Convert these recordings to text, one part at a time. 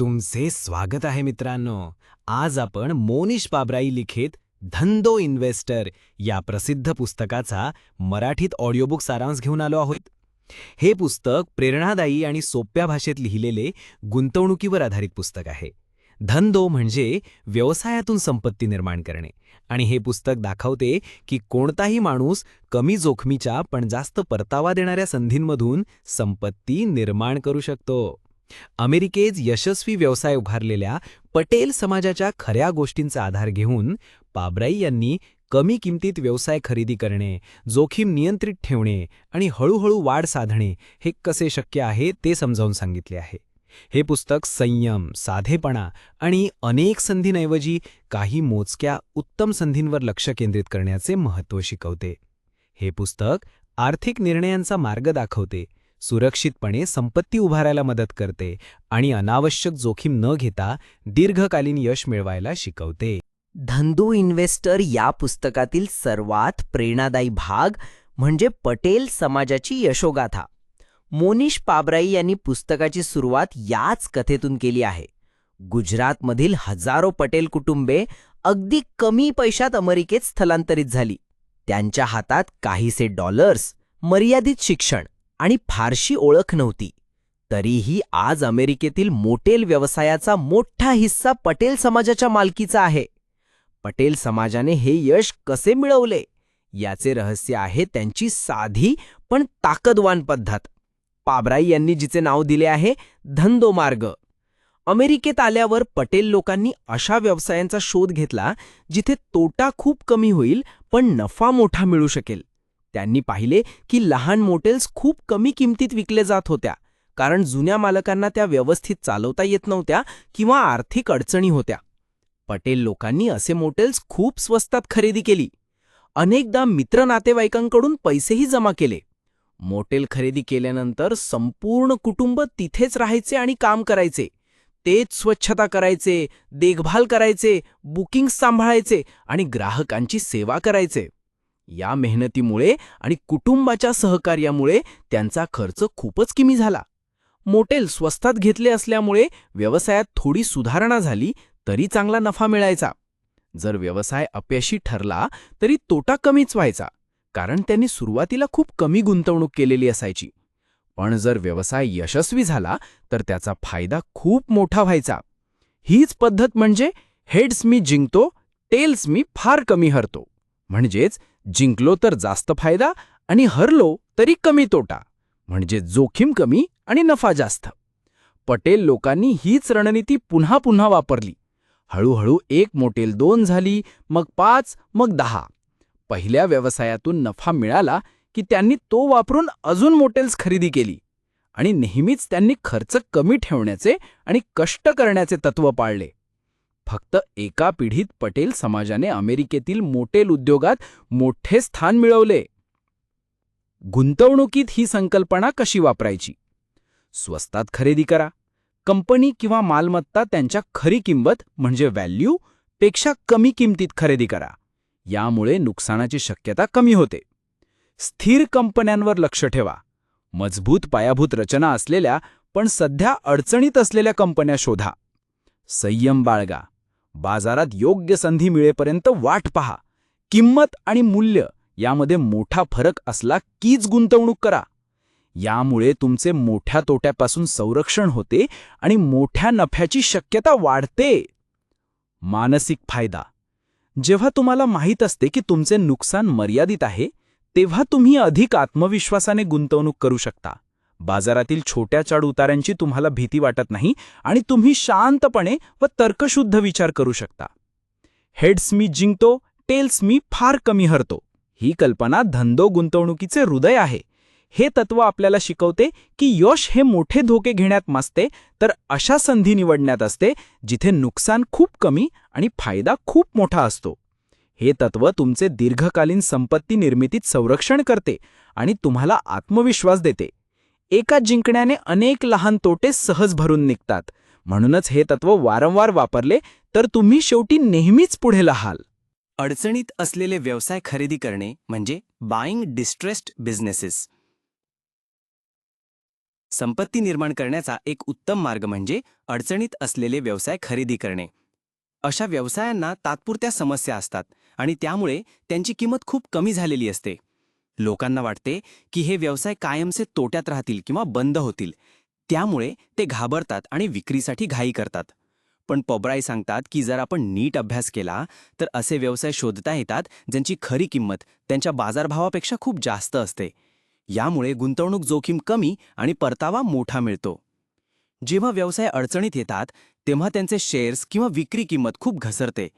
तुमचे स्वागत आहे मित्रांनो. आज आपण मोनिश पाबराई लिखित धंदो इन्व्हेस्टर या प्रसिद्ध पुस्तकाचा मराठीत ऑडिओबुक सारांश घेऊन आलो आहोत. हे पुस्तक प्रेरणादायी आणि सोप्या भाषेत लिहिलेले गुंतवणुकीवर आधारित पुस्तक आहे. धंदो म्हणजे व्यवसायातून संपत्ती निर्माण करणे. आणि हे पुस्तक दाखवते की कोणताही माणूस कमी जोखमीच्या पण जास्त परतावा देणाऱ्या संधींमधून संपत्ती निर्माण करू शकतो. अमेरिकेत यशस्वी व्यवसाय उभारलेल्या पटेल समाजाच्या खऱ्या गोष्टींचा आधार घेऊन पाबराई यांनी कमी किमतीत व्यवसाय खरेदी करणे जोखीम नियंत्रित ठेवणे आणि हळूहळू वाढ साधणे हे कसे शक्य आहे ते समजावून सांगितले आहे. हे पुस्तक संयम साधेपणा आणि अनेक संधींऐवजी काही मोजक्या उत्तम संधींवर लक्ष केंद्रित करण्याचे महत्त्व शिकवते. हे पुस्तक आर्थिक निर्णयांचा मार्ग दाखवते सुरक्षितपणे संपत्ती उभारायला मदत करते आणि अनावश्यक जोखीम न घेता दीर्घकालीन यश मिळवायला शिकवते. धंदो इन्व्हेस्टर या पुस्तकातील सर्वात प्रेरणादायी भाग म्हणजे पटेल समाजाची यशोगाथा. मोनिश पाबराई यांनी पुस्तकाची सुरुवात याच कथेतून केली आहे. गुजरातमधील हजारो पटेल कुटुंबे अगदी कमी पैशात अमेरिकेत स्थलांतरित झाली. त्यांच्या हातात काहीसे डॉलर्स मर्यादित शिक्षण आणि फारशी ओळख नव्हती. तरीही आज अमेरिकेतील मोटेल व्यवसायाचा मोठा हिस्सा पटेल समाजाच्या मालकीचा आहे. पटेल समाजाने हे यश कसे मिळवले? याचे रहस्य आहे त्यांची साधी पण ताकदवान पद्धत. पाबराई यांनी जिचे नाव दिले आहे धंदोमार्ग. अमेरिकेत आल्यावर पटेल लोकांनी अशा व्यवसायांचा शोध घेतला जिथे तोटा खूप कमी होईल पण नफा मोठा मिळू शकेल. त्यांनी पाहिले की लहान मोटेल्स खूप कमी किमतीत विकले जात होत्या. कारण जुन्या मालकांना त्या व्यवस्थित चालवता येत नव्हत्या किंवा आर्थिक अडचणी होत्या. पटेल लोकांनी असे मोटेल्स खूप स्वस्तात खरेदी केली. अनेकदा मित्र नातेवाईकांकडून पैसेही जमा केले. मोटेल खरेदी केल्यानंतर संपूर्ण कुटुंब तिथेच राहायचे आणि काम करायचे. तेच स्वच्छता करायचे देखभाल करायचे बुकिंग सांभाळायचे आणि ग्राहकांची सेवा करायचे. या मेहनतीमुळे आणि कुटुंबाच्या सहकार्यामुळे त्यांचा खर्च खूपच कमी झाला. मोटेल स्वस्तात घेतले असल्यामुळे व्यवसायात थोडी सुधारणा झाली तरी चांगला नफा मिळायचा. जर व्यवसाय अपयशी ठरला तरी तोटा कमीच व्हायचा कारण त्यांनी सुरुवातीला खूप कमी गुंतवणूक केलेली असायची. पण जर व्यवसाय यशस्वी झाला तर त्याचा फायदा खूप मोठा व्हायचा. हीच पद्धत म्हणजे हेड्स मी जिंकतो टेल्स मी फार कमी हरतो. म्हणजेच जिंकलो तर जास्त फायदा आणि हरलो तरी कमी तोटा. म्हणजे जोखीम कमी आणि नफा जास्त. पटेल लोकांनी हीच रणनीती पुन्हा पुन्हा वापरली. हळूहळू एक मोटेल दोन झाली मग पाच मग दहा. पहिल्या व्यवसायातून नफा मिळाला की त्यांनी तो वापरून अजून मोटेल्स खरेदी केली. आणि नेहमीच त्यांनी खर्च कमी ठेवण्याचे आणि कष्ट करण्याचे तत्त्व पाळले. फक्त एका पिढीत पटेल समाजाने अमेरिकेतील मोटेल उद्योगात मोठे स्थान मिळवले. गुंतवणुकीत ही संकल्पना कशी वापरायची? स्वस्तात खरेदी करा. कंपनी किंवा मालमत्ता त्यांच्या खरी किंमत म्हणजे व्हॅल्यू पेक्षा कमी किंमतीत खरेदी करा. यामुळे नुकसानाची शक्यता कमी होते. स्थिर कंपन्यांवर लक्ष ठेवा. मजबूत पायाभूत रचना असलेल्या पण सध्या अडचणीत असलेल्या कंपन्या शोधा. संयम बाळगा. बाजारात योग्य संधी मिळेपर्यंत वाट पहा. किंमत आणि मूल्य यामध्ये मोठा फरक असला कीच गुंतवणूक करा. यामुळे तुमचे मोठ्या तोट्यापासून संरक्षण होते आणि मोठ्या नफ्याची शक्यता वाढते. मानसिक फायदा. जेव्हा तुम्हाला माहीत असते की तुमचे नुकसान मर्यादित आहे तेव्हा तुम्ही अधिक आत्मविश्वासाने गुंतवणूक करू शकता. बाजारातील छोट्या चढउतारांची तुम्हाला भीती वाटत नाही आणि तुम्ही शांतपणे व तर्कशुद्ध विचार करू शकता. हेड्स मी जिंकतो टेल्स मी फार कमी हरतो. ही कल्पना धंदो गुंतवणुकीचे हृदय आहे. हे तत्व आपल्याला शिकवते की यश हे मोठे धोके घेण्यात मसते तर अशा संधी निवडण्यात असते जिथे नुकसान खूप कमी आणि फायदा खूप मोठा असतो. हे तत्व तुमचे दीर्घकालीन संपत्ती निर्मितीत संरक्षण करते आणि तुम्हाला आत्मविश्वास देते. एका जिंकण्याने अनेक लहान तोटे सहज भरून निघतात. म्हणूनच हे तत्व वारंवार वापरले तर तुम्ही शेवटी नेहमीच पुढे लहाल. अडचणीत असलेले व्यवसाय खरेदी करणे म्हणजे बाईंग डिस्ट्रेस्ड बिझनेसेस संपत्ती निर्माण करण्याचा एक उत्तम मार्ग म्हणजे अडचणीत असलेले व्यवसाय खरेदी करणे. अशा व्यवसायांना तात्पुरत्या समस्या असतात आणि त्यामुळे त्यांची किंमत खूप कमी झालेली असते. लोकांना वाटते की हे व्यवसाय कायमचे तोट्यात राहतील किंवा बंद होतील. त्यामुळे ते घाबरतात आणि विक्रीसाठी घाई करतात. पण पबराई सांगतात की जर आपण नीट अभ्यास केला तर असे व्यवसाय शोधता येतात ज्यांची खरी किंमत त्यांच्या बाजारभावापेक्षा खूप जास्त असते. यामुळे गुंतवणूक जोखीम कमी आणि परतावा मोठा मिळतो. जेव्हा व्यवसाय अडचणीत येतात तेव्हा त्यांचे शेअर्स किंवा विक्री किंमत खूप घसरते.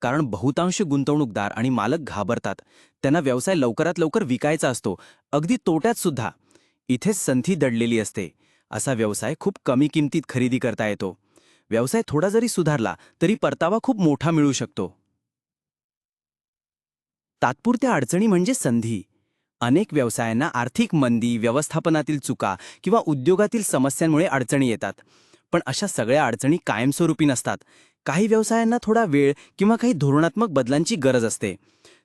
कारण बहुतांश गुंतवणूकदार आणि मालक घाबरतात. त्यांना व्यवसाय लवकरात लवकर विकायचा असतो. अगदी तोट्यात सुद्धा. इथेच संधी दडलेली असते. असा व्यवसाय खूप कमी किमतीत खरेदी करता येतो. व्यवसाय थोडा जरी सुधारला तरी परतावा खूप मोठा मिळू शकतो. तात्पुरत्या अडचणी म्हणजे संधी. अनेक व्यवसायांना आर्थिक मंदी व्यवस्थापनातील चुका किंवा उद्योगातील समस्यांमुळे अडचणी येतात. पण अशा सगळ्या अडचणी कायमस्वरूपी नसतात. काही व्यवसायांना थोडा वेळ किंवा काही धोरणात्मक बदलांची गरज असते.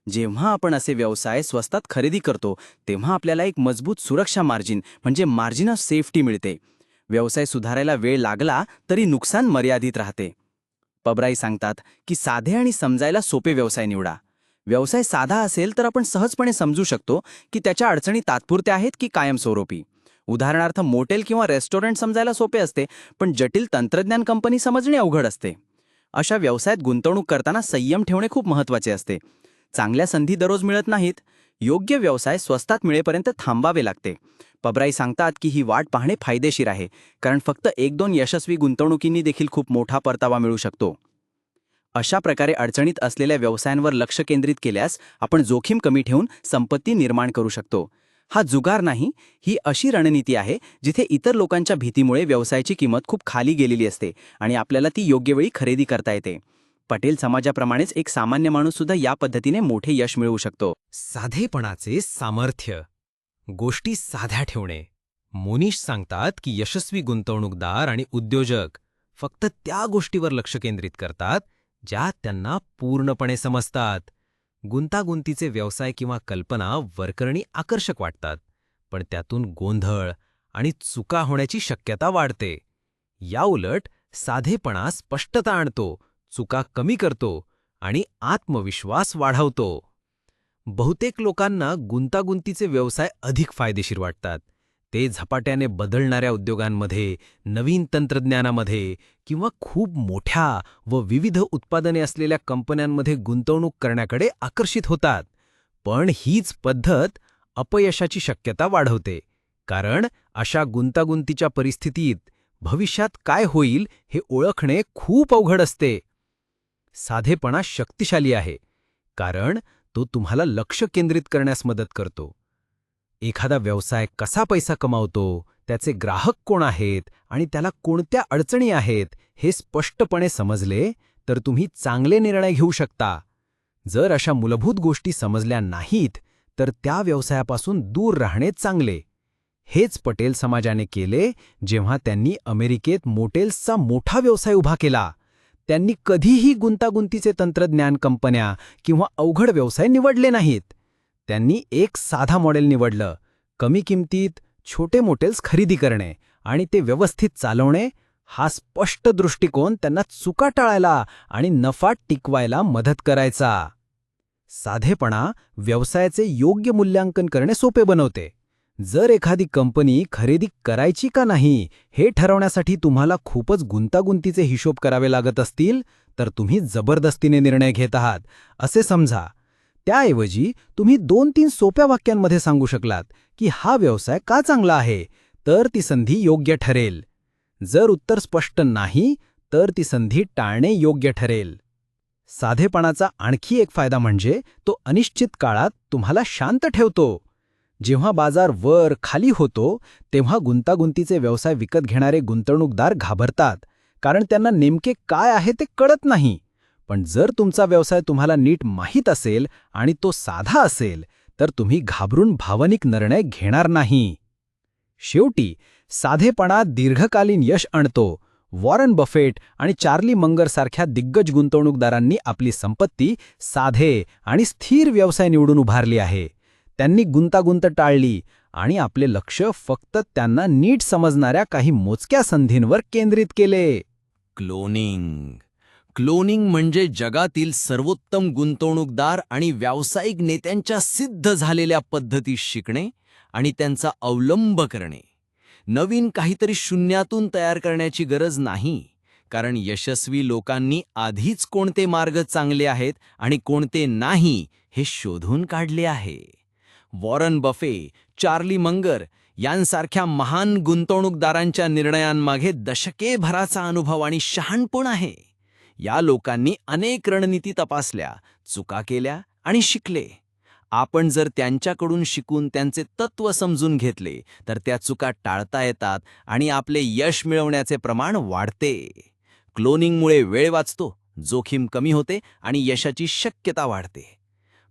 जेव्हा आपण असे व्यवसाय स्वस्तात खरेदी करतो तेव्हा आपल्याला एक मजबूत सुरक्षा मार्जिन म्हणजे मार्जिन ऑफ सेफ्टी मिळते. व्यवसाय सुधारायला वेळ लागला तरी नुकसान मर्यादित राहते. पबराई सांगतात की साधे आणि समजायला सोपे व्यवसाय निवडा. व्यवसाय साधा असेल तर आपण सहजपणे समजू शकतो की त्याच्या अडचणी तात्पुरत्या आहेत की कायमस्वरूपी. उदाहरणार्थ मोटेल किंवा रेस्टॉरंट समजायला सोपे असते पण जटिल तंत्रज्ञान कंपनी समजणे अवघड असते. अशा व्यवसायात गुंतवणूक करताना संयम ठेवणे खूप महत्त्वाचे असते. चांगल्या संधी दररोज मिळत नाहीत योग्य व्यवसाय स्वस्तात मिळेपर्यंत थांबावे लागते. पबराई सांगतात की ही वाट पाहणे फायदेशीर आहे कारण फक्त एक दोन यशस्वी गुंतवणुकींनी देखील खूप मोठा परतावा मिळू शकतो. अशा प्रकारे अडचणीत असलेल्या व्यवसायांवर लक्ष केंद्रित केल्यास आपण जोखीम कमी ठेवून संपत्ती निर्माण करू शकतो. हा जुगार नाही ही अशी रणनीती आहे जिथे इतर लोकांच्या भीतीमुळे व्यवसायाची किंमत खूप खाली गेलेली असते आणि आपल्याला ती योग्य वेळी खरेदी करता येते. पटेल समाजाप्रमाणेच एक सामान्य माणूस सुद्धा या पद्धतीने मोठे यश मिळवू शकतो. साधेपणाचे सामर्थ्य. गोष्टी साध्या ठेवणे. मोनिश सांगतात की यशस्वी गुंतवणूकदार आणि उद्योजक फक्त त्या गोष्टीवर लक्ष केंद्रित करतात ज्या त्यांना पूर्णपणे समजतात. गुंतागुंतीचे व्यवसाय किंवा कल्पना वरकरणी आकर्षक वाटतात पण त्यातून गोंधळ आणि चुका होण्याची शक्यता वाढते. याउलट साधेपणा स्पष्टता आणतो चुका कमी करतो आणि आत्मविश्वास वाढवतो. बहुतेक लोकांना गुंतागुंतीचे व्यवसाय अधिक फायदेशीर वाटतात ते झपाट्याने बदलणाऱ्या उद्योगांमध्ये नवीन तंत्रज्ञानामध्ये किंवा खूप मोठ्या व विविध उत्पादने असलेल्या कंपन्यांमध्ये गुंतवणूक करण्याकडे आकर्षित होतात. पण हीच पद्धत अपयशाची शक्यता वाढवते. कारण अशा गुंतागुंतीच्या परिस्थितीत भविष्यात काय होईल हे ओळखणे खूप अवघड असते. साधेपणा शक्तिशाली आहे. कारण तो तुम्हाला लक्ष केंद्रित करण्यास मदत करतो. एखादा व्यवसाय कसा पैसा कमावतो त्याचे ग्राहक कोण आहेत आणि त्याला कोणत्या अडचणी आहेत हे स्पष्टपणे समजले तर तुम्ही चांगले निर्णय घेऊ शकता. जर अशा मूलभूत गोष्टी समजल्या नाहीत तर त्या व्यवसायापासून दूर राहणे चांगले. हेच पटेल समाजाने केले जेव्हा त्यांनी अमेरिकेत मोटेल्सचा मोठा व्यवसाय उभा केला. त्यांनी कधीही गुंतागुंतीचे तंत्रज्ञान कंपन्या किंवा अवघड व्यवसाय निवडले नाहीत. त्यांनी एक साधा मॉडेल निवडलं. कमी किमतीत छोटे मोटेल्स खरेदी करणे आणि ते व्यवस्थित चालवणे हा स्पष्ट दृष्टिकोन त्यांना चुका टाळायला आणि नफा टिकवायला मदत करायचा. साधेपणा व्यवसायाचे योग्य मूल्यांकन करणे सोपे बनवते. जर एखादी कंपनी खरेदी करायची का नाही हे ठरवण्यासाठी तुम्हाला खूपच गुंतागुंतीचे हिशोब करावे लागत असतील तर तुम्ही जबरदस्तीने निर्णय घेत आहात. असे समजा त्याऐवजी तुम्ही दोन तीन सोप्या वाक्यांमध्ये सांगू शकलात की हा व्यवसाय का चांगला आहे तर ती संधी योग्य ठरेल. जर उत्तर स्पष्ट नाही तर ती संधी टाळणे योग्य ठरेल. साधेपणाचा आणखी एक फायदा म्हणजे तो अनिश्चित काळात तुम्हाला शांत ठेवतो. जेव्हा बाजार वर खाली होतो तेव्हा गुंतागुंतीचे व्यवसाय विकत घेणारे गुंतवणूकदार घाबरतात कारण त्यांना नेमके काय आहे ते कळत नाही. पण जर तुमचा व्यवसाय तुम्हाला नीट माहीत असेल आणि तो साधा असेल तर तुम्ही घाबरून भावनिक निर्णय घेणार नाही. शेवटी साधेपणा दीर्घकालीन यश आणतो. वॉरन बफेट आणि चार्ली मंगरसारख्या दिग्गज गुंतवणूकदारांनी आपली संपत्ती साधे आणि स्थिर व्यवसाय निवडून उभारली आहे. त्यांनी गुंतागुंत टाळली आणि आपले लक्ष फक्त त्यांना नीट समजणाऱ्या काही मोजक्या संधींवर केंद्रित केले. क्लोनिंग क्लोनिंग म्हणजे जगातील सर्वोत्तम गुंतवणूकदार आणि व्यावसायिक नेत्यांच्या सिद्ध झालेल्या पद्धती शिकणे आणि त्यांचा अवलंब करणे. नवीन काहीतरी शून्यातून तयार करण्याची गरज नाही कारण यशस्वी लोकांनी आधीच कोणते मार्ग चांगले आहेत आणि कोणते नाही हे शोधून काढले आहे. वॉरन बफे चार्ली मंगर यांसारख्या महान गुंतवणूकदारांच्या निर्णयांमागे दशके भराचा अनुभव आणि शहाणपण आहे. या लोकांनी अनेक रणनीती तपासल्या चुका केल्या आणि शिकले. आपण जर त्यांच्याकडून शिकून त्यांचे तत्व समजून घेतले तर त्या चुका टाळता येतात आणि आपले यश मिळवण्याचे प्रमाण वाढते. क्लोनिंगमुळे वेळ वाचतो जोखीम कमी होते आणि यशाची शक्यता वाढते.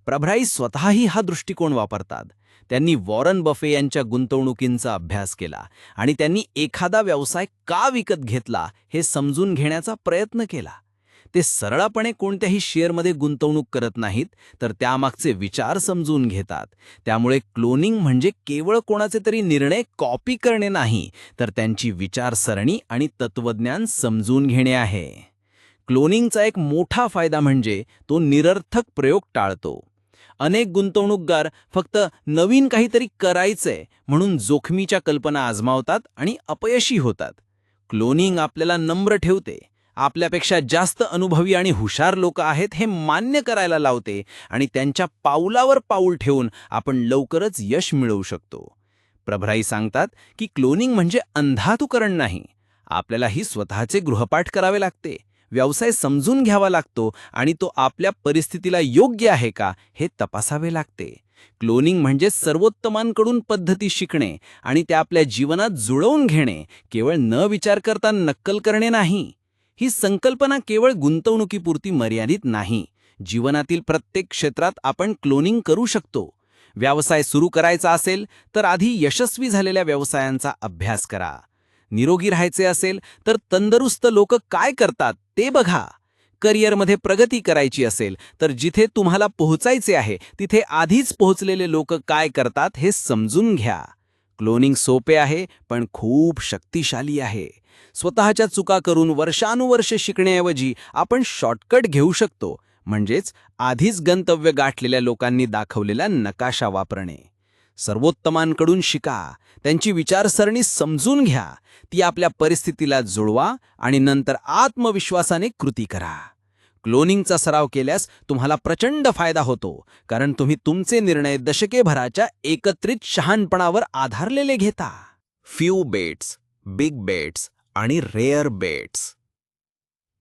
प्रभराई स्वतःही हा दृष्टिकोन वापरतात. त्यांनी वॉरन बफे यांच्या गुंतवणुकींचा अभ्यास केला आणि त्यांनी एखादा व्यवसाय का विकत घेतला हे समजून घेण्याचा प्रयत्न केला. ते सरळपणे कोणत्याही शेअरमध्ये गुंतवणूक करत नाहीत तर त्यामागचे विचार समजून घेतात. त्यामुळे क्लोनिंग म्हणजे केवळ कोणाचे तरी निर्णय कॉपी करणे नाही तर त्यांची विचारसरणी आणि तत्वज्ञान समजून घेणे आहे. क्लोनिंगचा एक मोठा फायदा म्हणजे तो निरर्थक प्रयोग टाळतो. अनेक गुंतवणूकदार फक्त नवीन काहीतरी करायचंय म्हणून जोखमीच्या कल्पना आजमावतात आणि अपयशी होतात. क्लोनिंग आपल्याला नम्र ठेवते. आपल्यापेक्षा जास्त अनुभवी आणि हुशार लोक आहेत हे मान्य करायला लावते आणि त्यांच्या पाऊलावर पाऊल ठेवून आपण लवकरच यश मिळवू शकतो. प्रभराई सांगतात की क्लोनिंग म्हणजे अंधातुकरण नाही. आपल्यालाही स्वतःचे गृहपाठ करावे लागते. व्यवसाय समजून घ्यावा लागतो आणि तो आपल्या परिस्थितीला योग्य आहे का हे तपासावे लागते. क्लोनिंग म्हणजे सर्वोत्तमांकडून पद्धती शिकणे आणि त्या आपल्या जीवनात जुळवून घेणे. केवळ न विचार करता नक्कल करणे नाही. ही संकल्पना केवळ गुंतवणुकीपुरती मर्यादित नाही. जीवनातील प्रत्येक क्षेत्रात आपण क्लोनिंग करू शकतो. व्यवसाय सुरू करायचा असेल तर आधी यशस्वी झालेल्या व्यवसायांचा अभ्यास करा. निरोगी राहायचे असेल तर तंदुरुस्त लोक काय करतात ते बघा. करिअरमध्ये प्रगती करायची असेल तर जिथे तुम्हाला पोहोचायचे आहे तिथे आधीच पोहोचलेले लोक काय करतात हे समजून घ्या. क्लोनिंग सोपे आहे पण खूप शक्तिशाली आहे. स्वतःच्या चुका करून वर्षानुवर्ष शिकण्याऐवजी आपण शॉर्टकट घेऊ शकतो. म्हणजेच आधीच गंतव्य गाठलेल्या लोकांनी दाखवलेला नकाशा वापरणे. सर्वोत्तमांकडून शिका त्यांची विचारसरणी समजून घ्या ती आपल्या परिस्थितीला जुळवा आणि नंतर आत्मविश्वासाने कृती करा. क्लोनिंगचा सराव केल्यास तुम्हाला प्रचंड फायदा होतो कारण तुम्ही तुमचे निर्णय दशकेभराच्या एकत्रित शहाणपणावर आधारलेले घेता. फ्यू बेट्स बिग बेट्स आणि रेअर बेट्स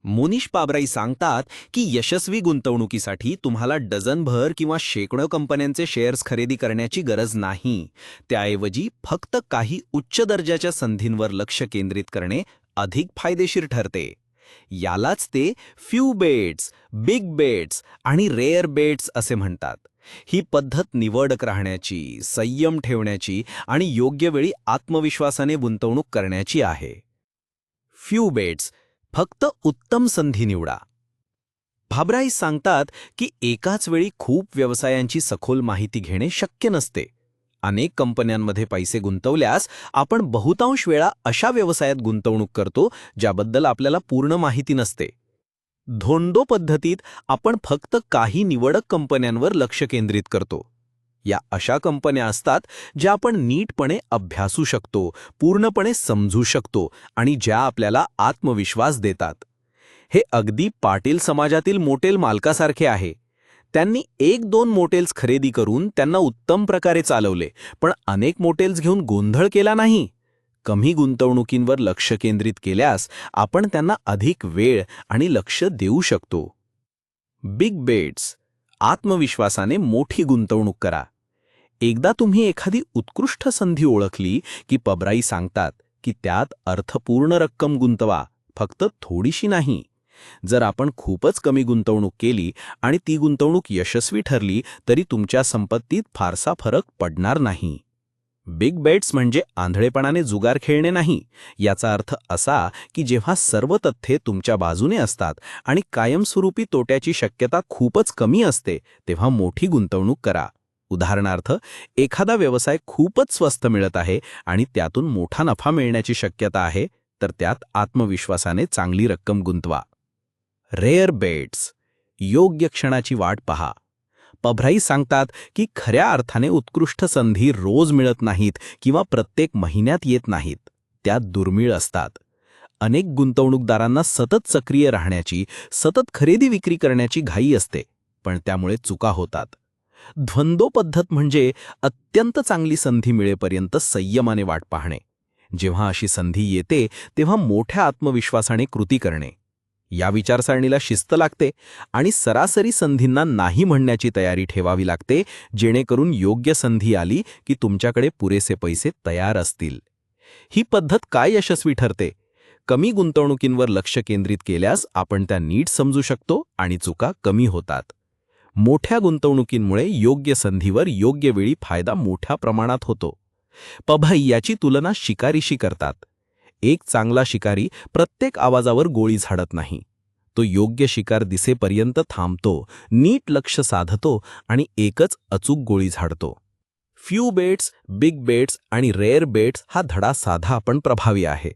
मोनिश पाबराई सांगतात की यशस्वी गुंतवणुकीसाठी तुम्हाला डझनभर किंवा शेकडो कंपन्यांचे शेअर्स खरेदी करण्याची गरज नाही. त्याऐवजी फक्त काही उच्च दर्जाच्या संधींवर लक्ष केंद्रित करणे अधिक फायदेशीर ठरते. यालाच ते फ्यू बेट्स बिग बेट्स आणि रेअर बेट्स असे म्हणतात. ही पद्धत निवडक राहण्याची संयम ठेवण्याची आणि योग्य वेळी आत्मविश्वासाने गुंतवणूक करण्याची आहे. फ्यू बेट्स फक्त उत्तम संधी निवडा. भाबराई सांगतात की एकाच वेळी खूप व्यवसायांची सखोल माहिती घेणे शक्य नसते. अनेक कंपन्यांमध्ये पैसे गुंतवल्यास आपण बहुतांश वेळा अशा व्यवसायात गुंतवणूक करतो ज्याबद्दल आपल्याला पूर्ण माहिती नसते. धोंडो पद्धतीत आपण फक्त काही निवडक कंपन्यांवर लक्ष केंद्रित करतो. या अशा कंपन्या असतात ज्या आपण नीटपणे अभ्यासू शकतो पूर्णपणे समजू शकतो आणि ज्या आपल्याला आत्मविश्वास देतात. हे अगदी पाटील समाजातील मोटेल मालकासारखे आहे. त्यांनी एक दोन मोटेल्स खरेदी करून त्यांना उत्तम प्रकारे चालवले पण अनेक मोटेल्स घेऊन गोंधळ केला नाही. कमी गुंतवणुकींवर लक्ष केंद्रित केल्यास आपण त्यांना अधिक वेळ आणि लक्ष देऊ शकतो. बिग बेट्स आत्मविश्वासाने मोठी गुंतवणूक करा. एकदा तुम्ही एखादी उत्कृष्ट संधी ओळखली की पबराई सांगतात की त्यात अर्थपूर्ण रक्कम गुंतवा फक्त थोडीशी नाही. जर आपण खूपच कमी गुंतवणूक केली आणि ती गुंतवणूक यशस्वी ठरली तरी तुमच्या संपत्तीत फारसा फरक पडणार नाही. बिग बेट्स म्हणजे आंधळेपणाने जुगार खेळणे नाही याचा अर्थ असा की जेव्हा सर्व तथ्ये तुमच्या बाजूने असतात आणि कायमस्वरूपी तोट्याची शक्यता खूपच कमी असते तेव्हा मोठी गुंतवणूक करा. उदाहरणार्थ एखादा व्यवसाय खूपच स्वस्त मिळत आहे आणि त्यातून मोठा नफा मिळण्याची शक्यता आहे तर त्यात आत्मविश्वासाने चांगली रक्कम गुंतवा. Rare bets. योग्य क्षणाची वाट पहा. पभराई सांगतात की खऱ्या अर्थाने उत्कृष्ट संधी रोज मिळत नाहीत किंवा प्रत्येक महिन्यात येत नाहीत. त्या दुर्मिळ असतात. अनेक गुंतवणूकदारांना सतत सक्रिय राहण्याची सतत खरेदी विक्री करण्याची घाई असते पण त्यामुळे चुका होतात. द्वंद्व पद्धत म्हणजे अत्यंत चांगली संधी मिळेपर्यंत संयमाने वाट पाहणे. जेव्हा अशी संधी येते तेव्हा मोठ्या आत्मविश्वासाने कृती करणे. या विचारसरणीला शिस्त लागते आणि सरासरी संधींना नाही म्हणण्याची तयारी ठेवावी लागते जेणेकरून योग्य संधी आली की तुमच्याकडे पुरेसे पैसे तयार असतील. ही पद्धत काय यशस्वी ठरते? कमी गुंतवणुकींवर लक्ष केंद्रित केल्यास आपण त्या नीट समजू शकतो आणि चुका कमी होतात. मोठ्या गुंतवणुकींमुळे योग्य संधीवर योग्य वेळी फायदा मोठ्या प्रमाणात होतो. पभाई याची तुलना शिकारीशी करतात. एक चांगला शिकारी प्रत्येक आवाजावर गोळी झाडत नाही. तो योग्य शिकार दिसेपर्यंत थांबतो नीट लक्ष साधतो आणि एकच अचूक गोळी झाडतो. फ्यू बेट्स बिग बेट्स आणि रेअर बेट्स हा धडा साधा पण प्रभावी आहे.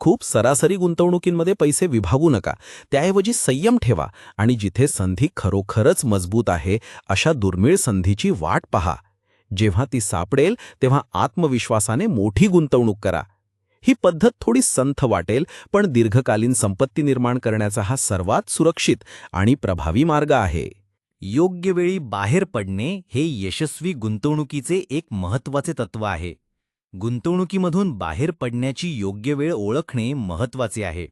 खूप सरासरी गुंतवणुकींमध्ये पैसे विभागू नका त्याऐवजी संयम ठेवा आणि जिथे संधी खरोखरच मजबूत आहे अशा दुर्मिळ संधीची वाट पहा. जेव्हा ती सापडेल तेव्हा आत्मविश्वासाने मोठी गुंतवणूक करा. ही पद्धत थोडी संथ वाटेल पण दीर्घकालीन संपत्ती निर्माण करण्याचा हा सर्वात सुरक्षित आणि प्रभावी मार्ग आहे. योग्य वेळी बाहेर पडणे हे यशस्वी गुंतवणुकीचे एक महत्त्वाचे तत्व आहे. गुंतवणुकीमधून बाहेर पडण्याची योग्य वेळ ओळखणे महत्त्वाचे आहे.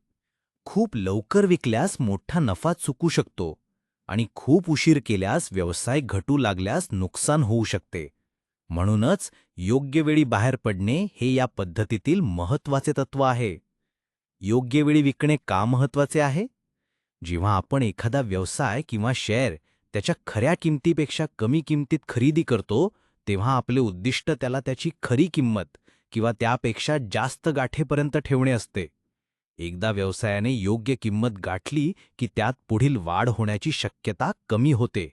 खूप लवकर विकल्यास मोठा नफा चुकू शकतो आणि खूप उशीर केल्यास व्यवसाय घटू लागल्यास नुकसान होऊ शकते. म्हणूनच योग्य वेळी बाहेर पडणे हे या पद्धतीतील महत्त्वाचे तत्व आहे. योग्य वेळी विकणे का महत्त्वाचे आहे? जेव्हा आपण एखादा व्यवसाय किंवा शेअर त्याच्या खऱ्या किमतीपेक्षा कमी किमतीत खरेदी करतो तेव्हा आपले उद्दिष्ट त्याला त्याची खरी किंमत किंवा त्यापेक्षा जास्त गाठेपर्यंत ठेवणे असते. एकदा व्यवसायाने योग्य किंमत गाठली की त्यात पुढील वाढ होण्याची शक्यता कमी होते.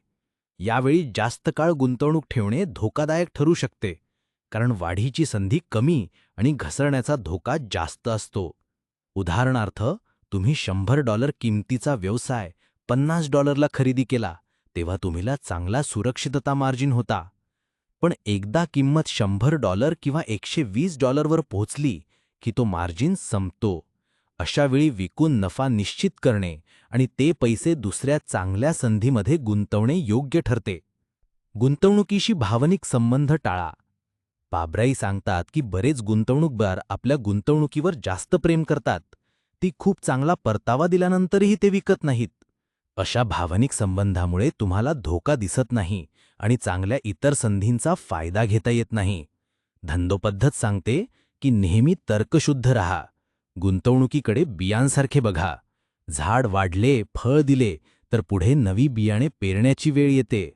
यावेळी जास्त काळ गुंतवणूक ठेवणे धोकादायक ठरू शकते कारण वाढीची संधी कमी आणि घसरण्याचा धोका जास्त असतो. उदाहरणार्थ तुम्ही शंभर डॉलर किमतीचा व्यवसाय पन्नास डॉलरला खरेदी केला तेव्हा तुम्हीला चांगला सुरक्षितता मार्जिन होता. पण एकदा किंमत शंभर डॉलर किंवा एकशे वीस डॉलरवर पोहोचली की तो मार्जिन संपतो. अशावेळी विकून नफा निश्चित करणे आणि ते पैसे दुसऱ्या चांगल्या संधीमध्ये गुंतवणे योग्य ठरते. गुंतवणुकीशी भावनिक संबंध टाळा. पाबराई सांगतात की बरेच गुंतवणूकदार आपल्या गुंतवणुकीवर जास्त प्रेम करतात. ती खूप चांगला परतावा दिल्यानंतरही ते विकत नाहीत. अशा भावनिक संबंधामुळे तुम्हाला धोका दिसत नाही आणि चांगल्या इतर संधींचा फायदा घेता येत नाही. धंदोपद्धत सांगते की नेहमी तर्कशुद्ध रहा. गुंतवणुकीकडे बियांसारखे बघा. झाड वाढले फळ दिले तर पुढे नवी बियाणे पेरण्याची वेळ येते.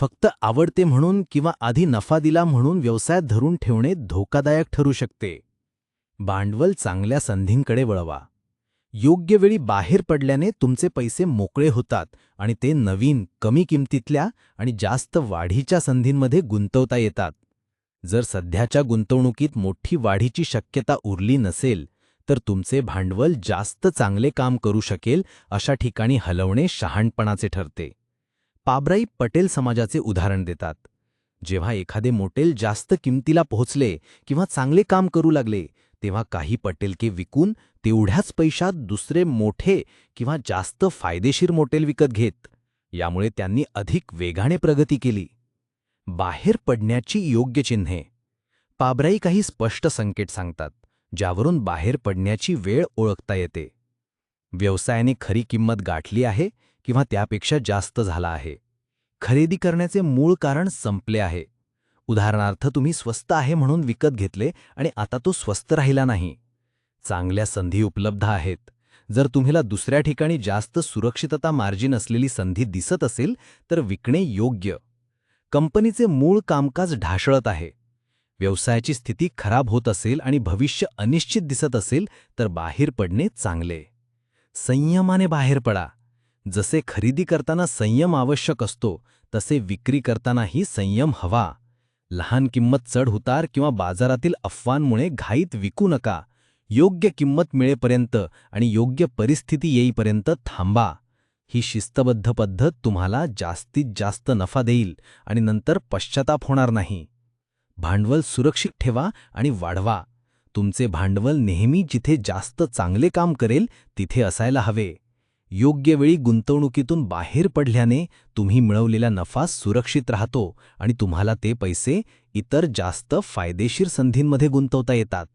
फक्त आवडते म्हणून किंवा आधी नफा दिला म्हणून व्यवसायात धरून ठेवणे धोकादायक ठरू शकते. भांडवल चांगल्या संधींकडे वळवा. योग्य वेळी बाहेर पडल्याने तुमचे पैसे मोकळे होतात आणि ते नवीन कमी किमतीतल्या आणि जास्त वाढीच्या संधींमध्ये गुंतवता येतात. जर सध्याच्या गुंतवणुकीत मोठी वाढीची शक्यता उरली नसेल तर तुमचे भांडवल जास्त चांगले काम करू शकेल अशा ठिकाणी हलवणे शहाणपणाचे ठरते. पाबराई पटेल समाजाचे उदाहरण देतात. जेव्हा एखादे मोटेल जास्त किमतीला पोहोचले किंवा चांगले काम करू लागले तेव्हा काही पटेलके विकून तेवढ्याच पैशात दुसरे मोठे किंवा जास्त फायदेशीर मोटेल विकत घेत. यामुळे त्यांनी अधिक वेगाने प्रगती केली. बाहेर पडण्याची योग्य चिन्हे. पाबराई काही स्पष्ट संकेत सांगतात. ज्यावरून बाहेर पडण्याची वेळ ओळखता येते. व्यवसायाने खरी किंमत गाठली आहे किंवा त्यापेक्षा जास्त झाला आहे. खरेदी करण्याचे मूळ कारण संपले आहे. उदाहरणार्थ तुम्ही स्वस्त आहे म्हणून विकत घेतले आणि आता तो स्वस्त राहिला नाही. चांगल्या संधी उपलब्ध आहेत. जर तुम्हाला दुसऱ्या ठिकाणी जास्त सुरक्षितता मार्जिन असलेली संधी दिसत असेल तर विकणे योग्य. कंपनीचे मूळ कामकाज ढासळत आहे. व्यवसायाची स्थिती खराब होत असेल आणि भविष्य अनिश्चित दिसत असेल तर बाहेर पडणे चांगले. संयमाने बाहेर पडा. जसे खरेदी करताना संयम आवश्यक असतो तसे विक्री करतानाही संयम हवा. लहान किंमत चढ उतार किंवा बाजारातील अफवांमुळे घाईत विकू नका. योग्य किंमत मिळेपर्यंत आणि योग्य परिस्थिती येईपर्यंत थांबा. ही शिस्तबद्ध पद्धत तुम्हाला जास्तीत जास्त नफा देईल आणि नंतर पश्चाताप होणार नाही. भांडवल सुरक्षित ठेवा आणि वाढवा. तुमचे भांडवल नेहमी जिथे जास्त चांगले काम करेल तिथे असायला हवे. योग्य वेळी गुंतवणुकीतून बाहेर पडल्याने तुम्ही मिळवलेला नफा सुरक्षित राहतो आणि तुम्हाला ते पैसे इतर जास्त फायदेशीर संधींमध्ये गुंतवता येतात.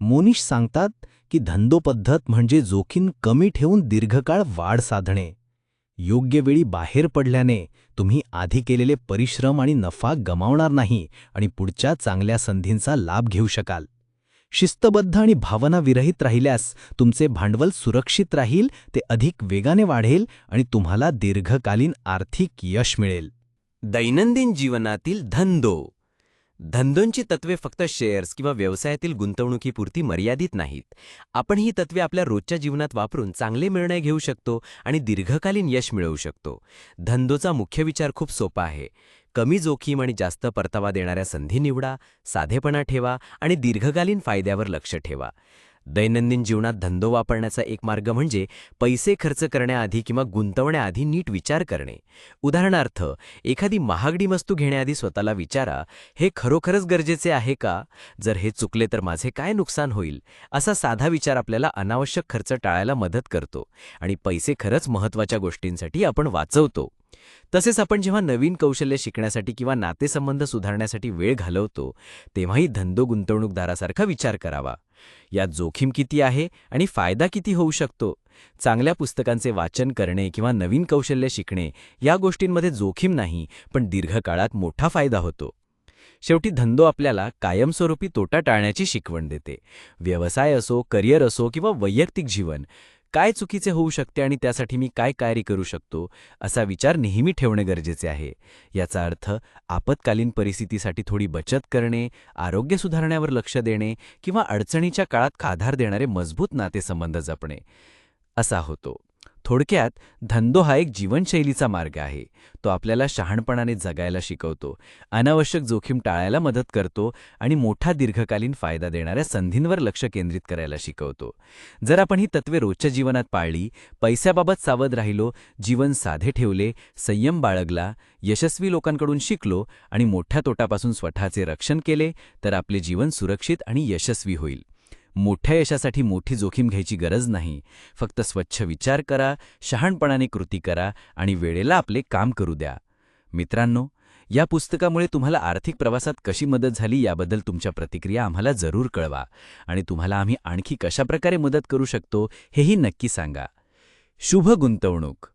मोनिश सांगतात की धंदोपद्धत म्हणजे जोखीम कमी ठेवून दीर्घकाळ वाढ साधणे. योग्य वेळी बाहेर पडल्याने तुम्ही आधी केलेले परिश्रम आणि नफा गमावणार नाही आणि पुढच्या चांगल्या संधींचा लाभ घेऊ शकाल. शिस्तबद्ध आणि भावनाविरहित राहिल्यास तुमचे भांडवल सुरक्षित राहील ते अधिक वेगाने वाढेल आणि तुम्हाला दीर्घकालीन आर्थिक यश मिळेल. दैनंदिन जीवनातील धंदो धंदोंची तत्वे फक्त शेअर्स किंवा व्यवसायातील गुंतवणुकीपुरती मर्यादित नाहीत. आपण ही तत्वे आपल्या रोजच्या जीवनात वापरून चांगले निर्णय घेऊ शकतो आणि दीर्घकालीन यश मिळवू शकतो. धंदोचा मुख्य विचार खूप सोपा आहे. कमी जोखीम आणि जास्त परतावा देणाऱ्या संधी निवडा साधेपणा ठेवा आणि दीर्घकालीन फायद्यावर लक्ष ठेवा. दैनंदिन जीवनात धंदो वापरण्याचा एक मार्ग म्हणजे पैसे खर्च करण्याआधी किंवा गुंतवण्याआधी नीट विचार करणे. उदाहरणार्थ एखादी महागडी वस्तू घेण्याआधी स्वतःला विचारा हे खरोखरच गरजेचे आहे का? जर हे चुकले तर माझे काय नुकसान होईल? असा साधा विचार आपल्याला अनावश्यक खर्च टाळायला मदत करतो आणि पैसे खरंच महत्त्वाच्या गोष्टींसाठी आपण वाचवतो. तसेच आपण जेव्हा नवीन कौशल्य शिकण्यासाठी किंवा नातेसंबंध सुधारण्यासाठी वेळ घालवतो तेव्हाही धंदो गुंतवणूकदारासारखा विचार करावा. यात जोखीम किती आहे आणि फायदा किती होऊ शकतो? चांगल्या पुस्तकांचे वाचन करणे किंवा नवीन कौशल्य शिकणे या गोष्टींमध्ये जोखीम नाही पण दीर्घकाळात मोठा फायदा होतो. शेवटी धंदो आपल्याला कायमस्वरूपी तोटा टाळण्याची शिकवण देते. व्यवसाय असो करिअर असो किंवा वैयक्तिक जीवन काय चुकीचे होऊ शकते आणि त्यासाठी मी काय कार्य करू शकतो असा विचार नेहमी ठेवणे गरजेचे आहे. याचा अर्थ आपत्कालीन परिस्थितीसाठी थोडी बचत करणे आरोग्य सुधारण्यावर लक्ष देणे किंवा अडचणीच्या काळात आधार देणारे मजबूत नातेसंबंध जपणे असा होतो. थोडक्यात धंदो हा एक जीवनशैलीचा मार्ग आहे. तो आपल्याला शहाणपणाने जगायला शिकवतो अनावश्यक जोखीम टाळायला मदत करतो आणि मोठा दीर्घकालीन फायदा देणाऱ्या संधींवर लक्ष केंद्रित करायला शिकवतो. जर आपण ही तत्वे रोजच्या जीवनात पाळली पैशाबाबत सावध राहिलो जीवन साधे ठेवले संयम बाळगला यशस्वी लोकांकडून शिकलो आणि मोठ्या तोटापासून स्वतःचे रक्षण केले तर आपले जीवन सुरक्षित आणि यशस्वी होईल. मोठ्या यशासाठी मोठी जोखीम घ्यायची गरज नाही. फक्त स्वच्छ विचार करा शहाणपणाने कृती करा आणि वेळेला आपले काम करू द्या. मित्रांनो या पुस्तकामुळे तुम्हाला आर्थिक प्रवासात कशी मदत झाली याबद्दल तुमच्या प्रतिक्रिया आम्हाला जरूर कळवा आणि तुम्हाला आम्ही आणखी कशाप्रकारे मदत करू शकतो हेही नक्की सांगा. शुभ गुंतवणूक!